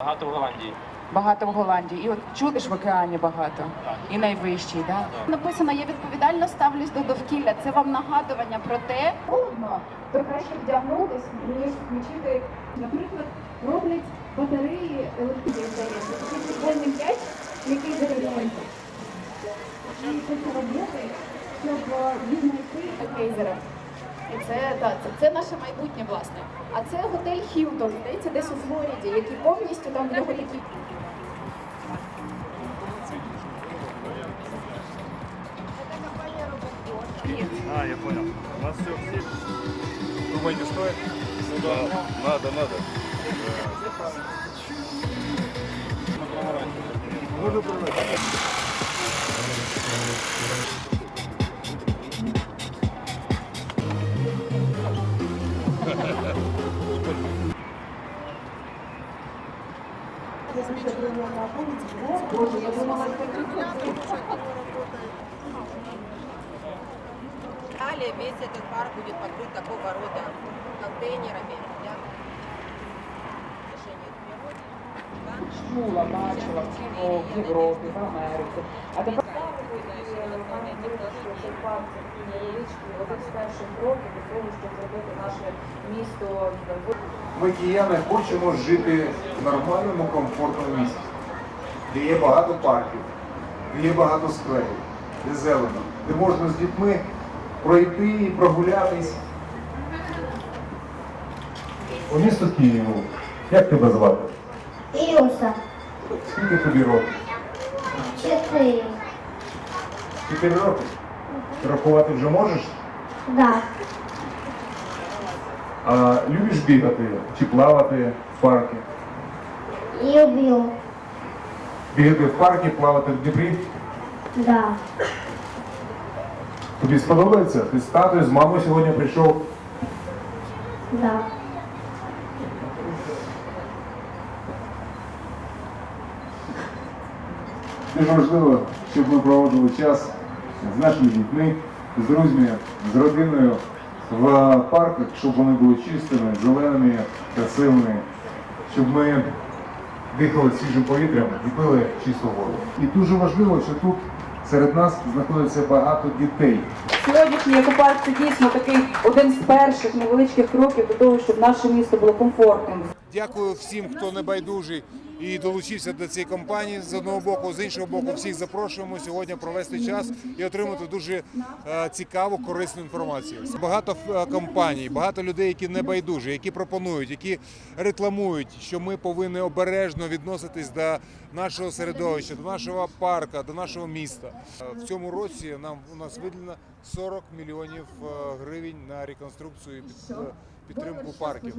Багато в Голландії. Багато в Голландії. І от чули ж в океані багато. І найвищий, да? Написано, я відповідально ставлюсь до довкілля. Це вам нагадування про те, холодно, то краще вдягнутись, ніж включити. Наприклад, роблять батареї електричні, здається. Такий футбольний м'яч, який заряджається. І це робити, щоб віднайти кейзера. І це, так, це, це наше майбутнє, власне. А це готель Хілтон, здається, десь у Флориді, який повністю там в нього такі А, я понял. У вас все, все. Думаете, стоит? Да, надо, надо. Можно Далее весь этот парк будет покрыт такого рода контейнерами. Чула, бачила в Європі, в Америці. А Європі, в Америці. А тепер один з перших кроків для того, щоб зробити наше місто Ми кияни хочемо жити в нормальному, комфортному місті, де є багато парків, де є багато скверів, де зелено, де можна з дітьми пройти і прогулятись. У місто Києву. Як тебе звати? Ілюша, Скільки тобі років? чотири. Чотири роки. Рахувати вже можеш? Да. А любиш бігати чи плавати в парку? Люблю. Бігати в парку, плавати в Дніпрі? Да. Тобі сподобається? Ти з татою, з мамою сьогодні прийшов? Да. Дуже важливо, щоб ми проводили час з нашими дітьми, з друзями, з родиною в парках, щоб вони були чистими, зеленими, красивими, щоб ми дихали свіжим повітрям і пили чисту воду. І дуже важливо, що тут серед нас знаходиться багато дітей. Сьогоднішній екопарк це дійсно такий один з перших невеличких кроків до того, щоб наше місто було комфортним. Дякую всім, хто не байдужий і долучився до цієї кампанії з одного боку, з іншого боку, всіх запрошуємо сьогодні провести час і отримати дуже е, цікаву, корисну інформацію. Багато е, компаній, багато людей, які не байдужі, які пропонують, які рекламують, що ми повинні обережно відноситись до нашого середовища, до нашого парка, до нашого міста. В цьому році нам у нас виділено 40 мільйонів е, гривень на реконструкцію і під- підтримку парків.